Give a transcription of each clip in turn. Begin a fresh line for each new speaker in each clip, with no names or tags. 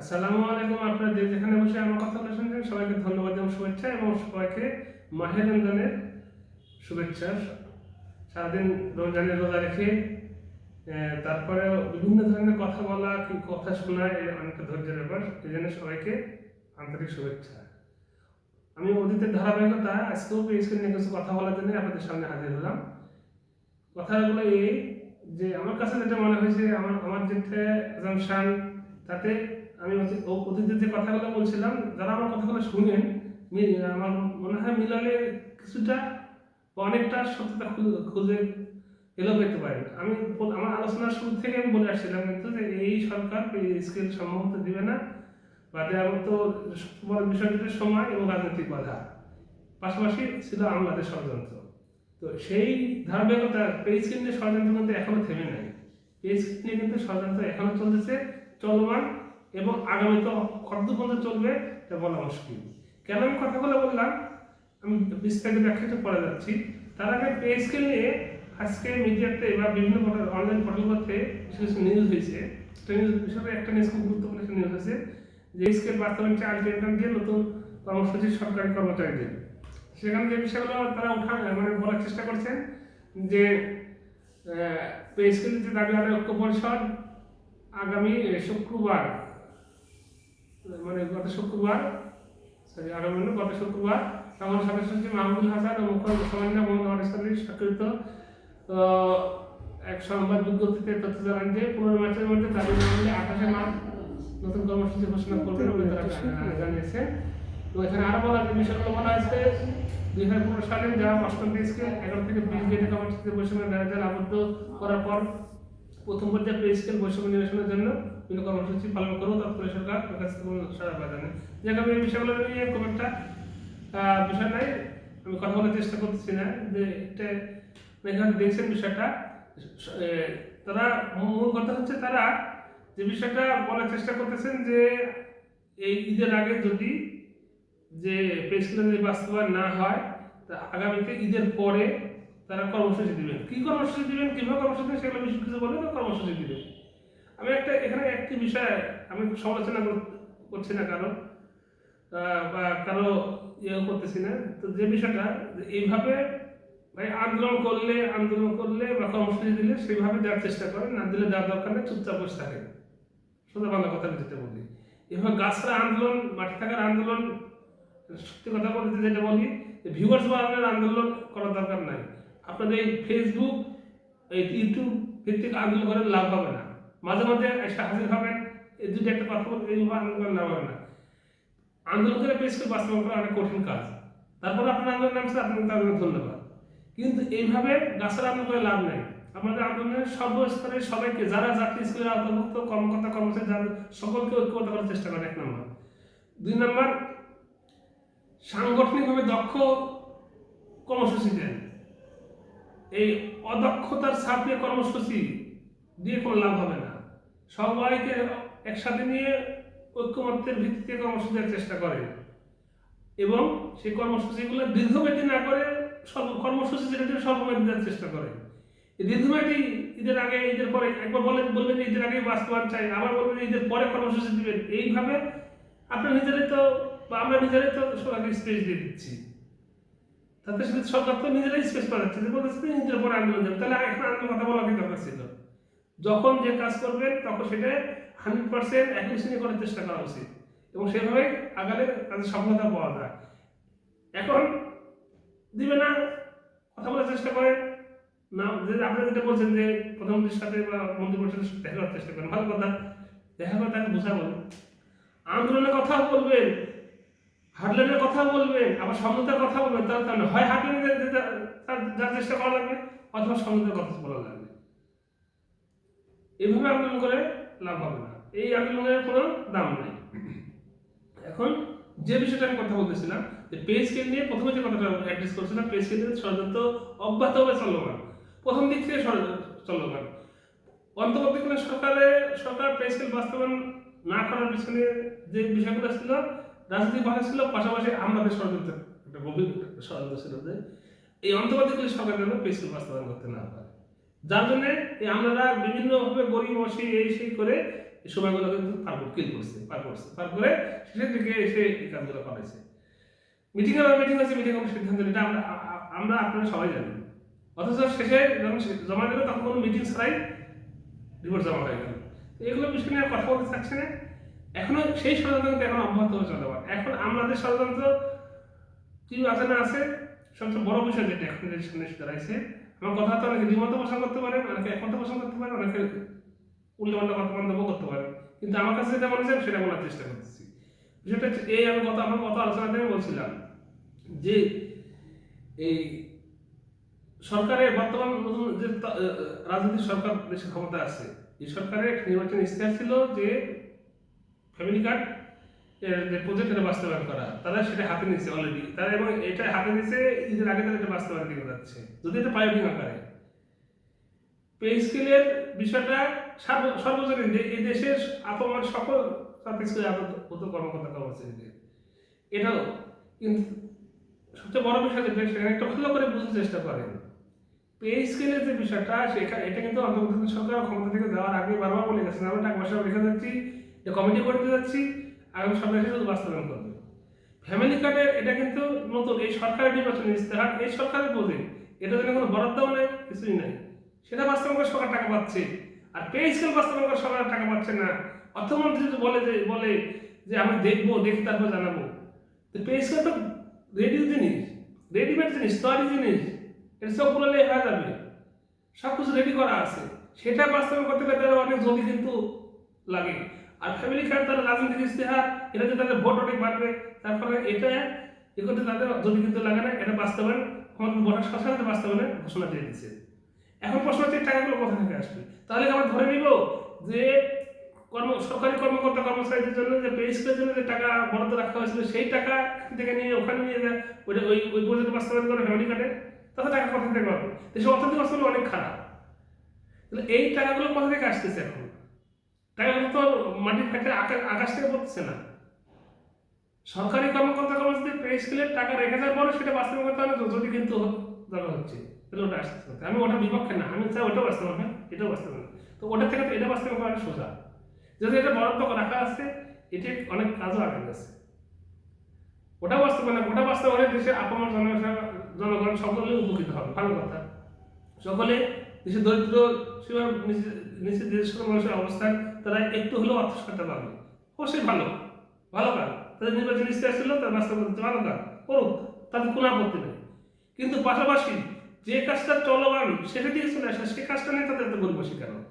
আসসালামু আলাইকুম, আপনারা যে যেখানে বসে আমার কথাগুলো শুনছেন, সবাইকে ধন্যবাদ এবং শুভেচ্ছা এবং সবাইকে মাহে রমজানের শুভেচ্ছা। সারাদিন রমজানের রোজা রেখে তারপরে বিভিন্ন ধরনের কথা বলা কি কথা শোনা এর অনেকটা ধৈর্যের ব্যাপার। এই জন্য সবাইকে আন্তরিক শুভেচ্ছা। আমি অতীতের ধারাবাহিকতা, আজকেও পেয়েছি নিয়ে কিছু কথা বলার জন্য আপনাদের সামনে হাজির হলাম। কথাগুলো এই যে, আমার কাছে যেটা মনে হয়েছে, আমার আমার যেটা অ্যাজামশান তাতে আমি ও- অতীতের যে কথাগুলো বলছিলাম, যারা আমার কথাগুলো শুনেন আমার মনে হয় মিলালে কিছুটা অনেকটা সত্যতা খুঁজে- এলো পেতে পারেন। আমি আমার আলোচনার শুরু থেকে আমি বলে আসছিলাম কিন্তু যে এই সরকার স্কিল সম্ভবত দিবে না, বা দেওয়ার বড় বিষয়টির সময় এবং রাজনৈতিক বাধা। পাশাপাশি ছিল আমলাদের ষড়যন্ত্র। তো সেই ধারাবাহিকতা পেজ কিনে ষড়যন্ত্র কিন্তু এখনও থেমে নাই। পেজ নিয়ে কিন্তু ষড়যন্ত্র এখনও চলতেছে, চলমান এবং আগামী তো পর্যন্ত চলবে, তা বলা মুশকিল। কেন আমি কথাগুলো বললাম? আমি বিস্তারিত ব্যাখ্যাটা পড়ে যাচ্ছি। তার আগে পে স্কেল নিয়ে আজকে মিডিয়াতে বা বিভিন্ন অনলাইন পোর্টালগুলোতে কিছু কিছু নিউজ হয়েছে। একটা নিউজ বিষয়ে একটা নিউজ খুব গুরুত্বপূর্ণ একটা নিউজ হয়েছে যে স্কেল বাস্তবায়ন আলটিমেটাম দিয়ে নতুন কর্মসূচি সরকারি কর্মচারীদের। সেখানে যে বিষয়গুলো তারা উঠা মানে বলার চেষ্টা করছেন যে পে স্কেল যে দাবি আদায় ঐক্য পরিষদ আগামী শুক্রবার মানে গত শুক্রবার সরি আগামী গত শুক্রবার আমার সদস্য সচিব মাহমুদুল হাসান ও মুখ্য সামান্য মোহাম্মদ আনিসাল্লি স্বাক্ষরিত এক সংবাদ বিজ্ঞপ্তিতে তথ্য জানান যে পনেরো মাসের মধ্যে দাবি না হলে আঠাশে মার্চ নতুন কর্মসূচি ঘোষণা করবে বলে তারা জানিয়েছে। তো এখানে আরও বলা যে বিষয়গুলো বলা হয়েছে দুই হাজার পনেরো সালে যা অষ্টম পেজকে এগারো থেকে বিশ গেটে কর্মসূচিতে বৈষম্যের বেড়াজাল আবদ্ধ করার পর প্রথম পর্যায়ে পে স্কেল বৈষম্য নিরসনের জন্য বিভিন্ন কর্মসূচি পালন করব তৎপরে সরকার কাছ কোনো সারা পাওয়া যায় না যেখানে এই বিষয়গুলো নিয়ে খুব একটা বিষয় নাই। আমি কথা বলার চেষ্টা করতেছি না, যে এটা এখানে দেখছেন বিষয়টা। তারা মূল কথা হচ্ছে তারা যে বিষয়টা বলার চেষ্টা করতেছেন যে এই ঈদের আগে যদি যে প্রেসক্রিপশন যদি বাস্তবায়ন না হয়, তা আগামীতে ঈদের পরে তারা কর্মসূচি দিবেন কি কর্মসূচি দিবেন কীভাবে কর্মসূচি দিবেন সেগুলো বেশি কিছু বলবেন না কর্মসূচি দিবেন আমি একটা, এখানে একটি বিষয় আমি সমালোচনা করছি না কারও বা কারও ইয়ে করতেছি না। তো যে বিষয়টা এইভাবে ভাই আন্দোলন করলে আন্দোলন করলে বা কর্মসূচি দিলে সেইভাবে দেওয়ার চেষ্টা করেন, না দিলে দেওয়ার দরকার নেই, চুপচাপ বসে থাকেন। সোজা বাংলা কথা যেটা বলি। এভাবে গাছরা আন্দোলন মাঠে থাকার আন্দোলন, সত্যি কথা বলতে যেটা বলি ভিউয়ার্স বাড়ানোর আন্দোলন করার দরকার নাই। আপনাদের এই ফেসবুক এই ইউটিউব ভিত্তিক আন্দোলন করে লাভ হবে না। মাঝে মাঝে এসে হাজির হবেন এই দুটো একটা এইভাবে আন্দোলন করে লাভ হবে না। আন্দোলন করে পেশ করে বাস্তবায়ন করা অনেক কঠিন কাজ। তারপরে আপনার আন্দোলন নামছে আপনাকে জন্য ধন্যবাদ। কিন্তু এইভাবে গাছের আন্দোলন করে লাভ নেই। আমাদের আন্দোলনের সর্বস্তরের সবাইকে, যারা জাতীয় স্কুলের আওতাভুক্ত, কর্মকর্তা, কর্মচারী, যারা সকলকে ঐক্যবদ্ধ করার চেষ্টা করেন এক নম্বর। দুই নম্বর, সাংগঠনিকভাবে দক্ষ কর্মসূচি দেন এই অদক্ষতার ছাপিয়ে কর্মসূচি দিয়ে কোনো লাভ হবে না। সবাইকে একসাথে নিয়ে ঐক্যমত্যের ভিত্তিতে কর্মসূচি দেওয়ার চেষ্টা করেন এবং সেই কর্মসূচিগুলো দীর্ঘমেয়াদী না করে স্বল্প কর্মসূচি যেটা স্বল্পমেয়াদী দেওয়ার চেষ্টা করে। দীর্ঘমেয়াদী ঈদের আগে, ঈদের পরে একবার বলেন, বলবেন ঈদের আগে বাস্তবায়ন চাই, আবার বলবেন ঈদের পরে কর্মসূচি দিবেন। এইভাবে আপনার নিজেরাই তো বা আমরা নিজেরাই তো সবাইকে স্পেস দিয়ে দিচ্ছি। তাতে শুধু সরকার তো নিজেরাই স্পেস পাঠাচ্ছে যে বলতেছে যে ঈদের পরে আন্দোলন যাবে তাহলে এখন আন্দোলন কথা বলা দরকার ছিল? যখন যে কাজ করবেন তখন সেটা হান্ড্রেড পার্সেন্ট অ্যাকুরেসি করার চেষ্টা করা উচিত। এবং সেভাবে আগালে তাদের সফলতা পাওয়া যায়। এখন দিবে না, কথা বলার চেষ্টা করেন না, যে যেটা বলছেন যে প্রধানমন্ত্রীর সাথে বা মন্ত্রী পরিষদের সাথে দেখা করার চেষ্টা করেন ভালো কথা। দেখা করে তাকে বোঝাবেন আন্দোলনের কথা বলবেন। হাটল্যান্ডের কথা বলবেন, আবার সমঝোতার কথা বলবেন, তাহলে তাহলে হয় হাটল্যান্ডের যার চেষ্টা করা লাগবে, অথবা সমঝোতার কথা বলা লাগবে। এভাবে আন্দোলন করে লাভ হবে না। এই আন্দোলনের কোনো দাম নেই। এখন যে বিষয়টা আমি কথা বলতেছিলাম, যে পে স্কেল নিয়ে প্রথমে যে কথাটা অ্যাড্রেস করছিলাম পে স্কেল নিয়ে ষড়যন্ত্র অব্যাহতভাবে চলমান। প্রথম দিক থেকে চলমান। অন্তর্বর্তীকালীন সরকারে সরকার পে স্কেল বাস্তবায়ন না করার পিছনে যে বিষয়গুলো ছিল রাজনৈতিক ভাষা ছিল, পাশাপাশি আমাদের ষড়যন্ত্র একটা গভীর ষড়যন্ত্র ছিল যে এই অন্তর্বর্তীকালীন সরকার যেন পে বাস্তবায়ন করতে না পারে। যার জন্য এই আমরা বিভিন্নভাবে গরিব বসে এই, সেই করে এই সময়গুলো কিন্তু পার কিল করছে, পার করছে। পার করে শেষের দিকে এসে এই কাজগুলো করেছে মিটিং এর মিটিং হচ্ছে মিটিং কোনো সিদ্ধান্ত নিতে আমরা আমরা আপনারা সবাই জানি অথচ শেষে যখন জমা দিল তখন কোনো মিটিং ছাড়াই রিপোর্ট জমা হয়ে গেল। এগুলো বিষয় নিয়ে কথা বলতে চাচ্ছি না। এখনও সেই ষড়যন্ত্র এখন অব্যাহত চলমান এখন আমাদের ষড়যন্ত্র কি আছে না আছে, সবচেয়ে বড় বিষয় যেটা এখন যে সামনে দাঁড়াইছে, আমার কথা তো অনেকে দ্বিমত পোষণ করতে পারেন অনেকে একমত পোষণ করতে পারেন অনেকে উল্লেপাল্টা কথা মন্তব্য করতে পারেন কিন্তু আমার কাছে যেটা মনে হয় সেটা বলার চেষ্টা করতেছি। বিষয়টা এই, আমি গত, আমার গত আলোচনাতে আমি বলছিলাম যে এই সরকারের বর্তমান নতুন যে রাজনৈতিক সরকার দেশে ক্ষমতা আছে, এই সরকারের নির্বাচন ইস্তেহার ছিল যে ফ্যামিলি কার্ড প্রজেক্ট এটা বাস্তবায়ন করা। তারা সেটা হাতে নিচ্ছে অলরেডি তারা এবং এটা হাতে নিচ্ছে ঈদের আগে তারা এটা বাস্তবায়ন দিয়ে যাচ্ছে। যদি এটা পাইপিং আকারে। পে স্কেলের বিষয়টা সর্ব- সর্বজনীন এই দেশের আপমান সকল জাতি স্কুলে আপাতত কর্মকর্তা কর্মচারীদের এটাও কিন্তু সবচেয়ে বড় বিষয় যেটা, সেখানে একটু ভালো করে বুঝতে চেষ্টা করেন। পে স্কেলের যে বিষয়টা সেখানে এটা কিন্তু অন্তর্বর্তী সরকার ক্ষমতা থেকে যাওয়ার আগে বারবার বলে গেছেন আমরা টাকা পয়সা রেখে যাচ্ছি। এটা কমিটি করে দিতে যাচ্ছি আগামী সরকার শুধু বাস্তবায়ন করবে। ফ্যামিলি কার্ডের এটা কিন্তু নতুন, এই সরকারের নির্বাচন ইস্তেহার এই সরকারের বোঝে এটা জন্য কোনো বরাদ্দও নেই, কিছুই নাই। সেটা বাস্তবায়ন করে সরকার টাকা পাচ্ছে। আর পে স্কেল বাস্তবায়ন করে সরকার টাকা পাচ্ছে না। অর্থমন্ত্রী যদি বলে যে বলে যে আমি দেখব, দেখে তারপর জানাব। তো পে স্কেল তো রেডি জিনিস রেডিমেড জিনিস তৈরি জিনিস, এটা সব বললে হয়ে যাবে। সব কিছু রেডি করা আছে। সেটা বাস্তবায়ন করতে গেলে অনেক জলদি কিন্তু লাগে। আর ফ্যামিলি কার্ড তারা রাজনৈতিক ইস্তেহার এটাতে তাদের ভোট অনেক বাড়বে, তারপরে এটা এ করতে তাদের জলদি কিন্তু লাগে না, এটা বাস্তবায়ন, আমাদের বসার সাথে বাস্তবায়নের ঘোষণা দিয়ে দিচ্ছে এখন প্রশ্ন হচ্ছে টাকাগুলো কোথা থেকে আসবে? তাহলে আমরা ধরে নিব যে, কর্ম, সরকারি কর্মকর্তা কর্মচারীদের জন্য যে পে স্কেলের জন্য যে টাকা বরাদ্দ রাখা হয়েছিল, সেই টাকা থেকে নিয়ে ওখানে নিয়ে যায় ওইটা ওই ওই প্রজেক্ট বাস্তবায়ন করে ফ্যামিলি কার্ডে তাহলে টাকা কোথা থেকে পাবে? দেশের অর্থনৈতিক অবস্থা অনেক খারাপ। এই টাকাগুলো কোথা থেকে আসতেছে এখন? টাকাগুলো তো মাটির ফ্যাক্টরি আকাশ থেকে পড়তেছে না সরকারি কর্মকর্তা কর্মচারীদের পে স্কেলের টাকা রেখে যাওয়ার পরে সেটা বাস্তবায়ন করতে হবে যদি কিন্তু দরকার হচ্ছে, তাহলে ওটা আসতে হবে। আমি ওটা বিপক্ষে না, আমি চাই ওটাও বাস্তবায়ন হয় এটাও বাস্তবায়ন। তো ওটা থেকে তো এটা বাস্তবায়ন করা সোজা যদি এটা বরাদ্দ রাখা আছে, এটি অনেক কাজও আগে গেছে ওটা বাস্তবায়ন ওটা বাস্তবায়নে দেশের আপামর জনগণ সকলে উপকৃত হবে, ভালো কথা সকলে দেশের দরিদ্র সীমার নিচে সকল মানুষের অবস্থান তারা একটু হলেও অর্থ সহায়তা পাবে। অবশ্যই ভালো। ভালো কাজ। তাদের নির্বাচন ইস্তেহার ছিল তার বাস্তবায়ন করতে ভালো কাজ। করুক তাদের কোনো আপত্তি নেই। কিন্তু পাশাপাশি যে কাজটা চলমান, সেটা দিয়ে চলে আসে সেই কাজটা নিয়ে তাদের এত গরিবসী কেন?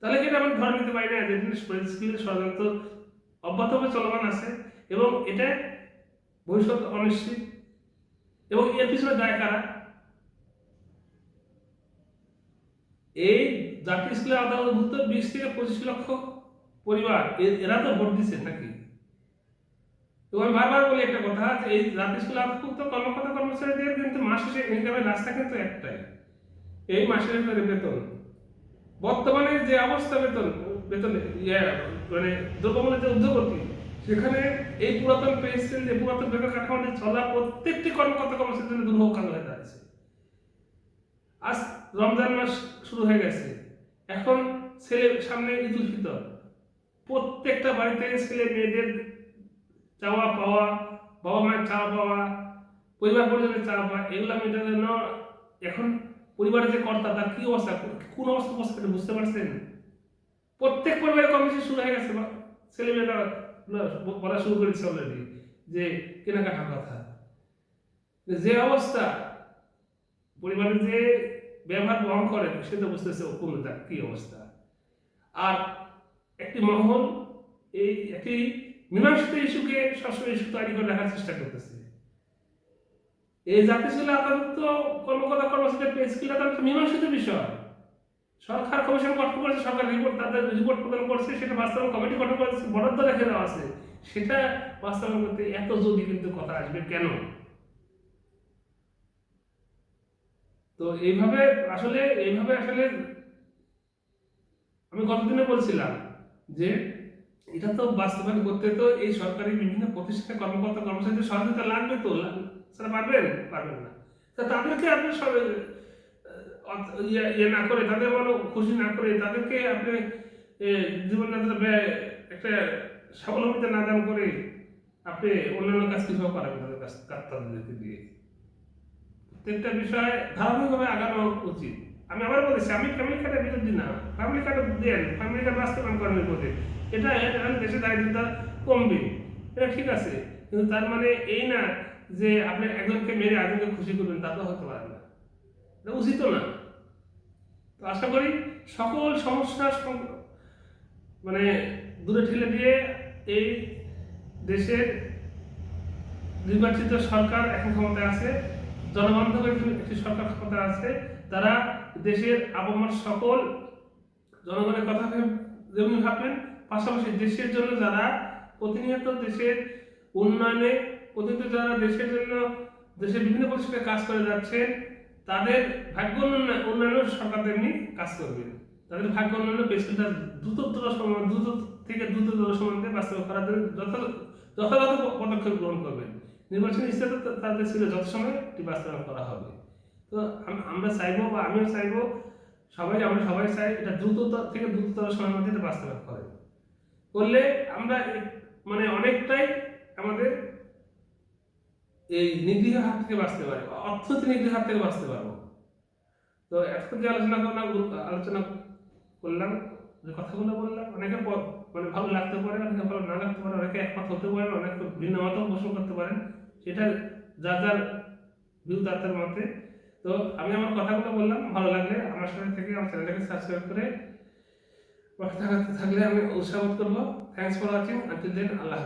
তাহলে কি এটা আমরা ধরে নিতে পারি না যে স্কিলের ষড়যন্ত্র অব্যাহতভাবে চলমান আছে এবং এটা ভবিষ্যৎ অনিশ্চিত? এবং এর পিছনে দায় কারা? এই জাতীয় স্কুলের আওতাভুক্ত বিশ থেকে পঁচিশ লক্ষ পরিবার এরা তো ভোট দিচ্ছে নাকি? তো আমি বারবার বলি একটা কথা যে এই জাতীয় স্কুল আওতাভুক্ত কর্মকর্তা কর্মচারীদের কিন্তু মাস শেষে ইনকামের রাস্তা কিন্তু একটাই। এই মাসের বেতন। বর্তমানে যে অবস্থা বেতন বেতন ইয়ে মানে দ্রব্যমূল্যের যে উদ্যোগতি সেখানে এই পুরাতন পে স্কেল যে পুরাতন বেতন কাঠামোটি চলা প্রত্যেকটি কর্মকর্তা কর্মচারীর জন্য দুর্ভোগ হয়ে দাঁড়িয়েছে আজ রমজান মাস শুরু হয়ে গেছে। এখন ছেলে, সামনে ঈদ উল ফিতর। প্রত্যেকটা বাড়িতে ছেলে মেয়েদের চাওয়া পাওয়া, বাবা মায়ের চাওয়া পাওয়া, পরিবার পরিজনের চাওয়া পাওয়া, এগুলো মেটার জন্য এখন পরিবারের যে কর্তা, তার কী অবস্থা? কোন অবস্থা অবস্থা বুঝতে পারছেন? প্রত্যেক পরিবারে কম বেশি শুরু হয়ে গেছে, বা ছেলেমেয়েরা ব- বলা শুরু করেছে অলরেডি যে কেনাকাটার কথা। যে অবস্থা, পরিবারের যে ব্যবহার বহন করে, সে তো বুঝতেছে ও কোন কি অবস্থা। আর একটি মহল, এই একটি মীমাংসিত ইস্যুকে সবসময় ইস্যু তৈরি করে রাখার চেষ্টা করতেছে। এই জাতীয় স্কুলে আপাতত কর্মকর্তা কর্মচারীদের পে স্কেলটা তার মীমাংসিত বিষয়। সরকার কমিশন গঠন করেছে, সরকার রিপোর্ট তাদের রিপোর্ট প্রদান করছে, সেটা বাস্তবায়ন কমিটি গঠন করেছে, বরাদ্দ রেখে দেওয়া আছে। সেটা বাস্তবায়ন করতে এত যদি কিন্তু কথা আসবে কেন? তো এইভাবে আসলে এইভাবে আসলে আমি গতদিনে বলছিলাম যে এটা তো বাস্তবায়ন করতে তো এই সরকারি বিভিন্ন প্রতিষ্ঠানে কর্মকর্তা কর্মচারীদের সহযোগিতা লাগবে তো সেটা পারবেন? পারবেন না। তা তাদেরকে আপনি সব ইয়ে ইয়ে না করে, তাদের মনে খুশি না করে, তাদেরকে আপনি জীবনযাত্রা ব্যয় একটা স্বাবলম্বিতা না দান করে আপনি অন্যান্য কাজ কীভাবে করাবেন তাদের কাছ তাদেরকে দিয়ে প্রত্যেকটা বিষয় ধারাবাহিকভাবে আগানো উচিত। আমি আবার বলেছি আমি ফ্যামিলি কার্ডের বিরোধী না। ফ্যামিলি কার্ড দেন ফ্যামিলি কার্ড বাস্তবায়ন করেন পদে এটা দেশে দারিদ্রতা কমবে। এটা ঠিক আছে, কিন্তু তার মানে এই না যে আপনি একজনকে মেরে একজনকে খুশি করবেন, তা তো হতে পারে না। এটা উচিত না। তো আশা করি সকল সমস্যা মানে দূরে ঠেলে দিয়ে এই দেশের নির্বাচিত সরকার এখন ক্ষমতায় আছে। জনবান্ধব একটি- সরকার ক্ষমতায় আছে। তারা দেশের আবহাওয়ার সকল জনগণের কথা যেমনি ভাববেন পাশাপাশি দেশের জন্য যারা প্রতিনিয়ত দেশের উন্নয়নে, প্রতিনিয়ত যারা দেশের জন্য, দেশের বিভিন্ন প্রতিষ্ঠানে কাজ করে যাচ্ছেন, তাদের ভাগ্য উন্নয়ন উন্নয়নের সরকার তেমনি কাজ করবে। তাদের ভাগ্য উন্নয়নের পেছনটা দ্রুততর সময়, দ্রুত থেকে দ্রুততর সময়ে বাস্তবায়ন করার জন্য যথা, যথাযথ পদক্ষেপ গ্রহণ করবেন। নির্বাচনী ইস্তাতে তাদের ছিল যত সময় এটি বাস্তবায়ন করা হবে। তো আমরা চাইব বা আমিও চাইব, সবাই, আমরা সবাই চাই এটা দ্রুততর থেকে দ্রুততর সময়ের মধ্যে এটা বাস্তবায়ন করে। করলে আমরা মানে অনেকটাই আমাদের এই নিগৃহ হাত থেকে বাঁচতে পারি অর্থনীতি নিগৃহ হাত থেকে বাঁচতে পারব। তো এখন যে আলোচনা করলাম আলোচনা করলাম, যে কথাগুলো বললাম অনেকে মানে ভালো লাগতে পারে অনেকে ভালো না লাগতে পারে, অনেকে একমত হতে পারে অনেকে ভিন্ন মত পোষণ করতে পারেন। সেটা যার যার ভিউ তার তার মতে তো আমি আমার কথাগুলো বললাম, ভালো লাগলে আমার সাথে থেকে আমার চ্যানেলটাকে সাবস্ক্রাইব করে পাশে থাকলে আমি উৎসাহ করব thanks for watching until then Allah.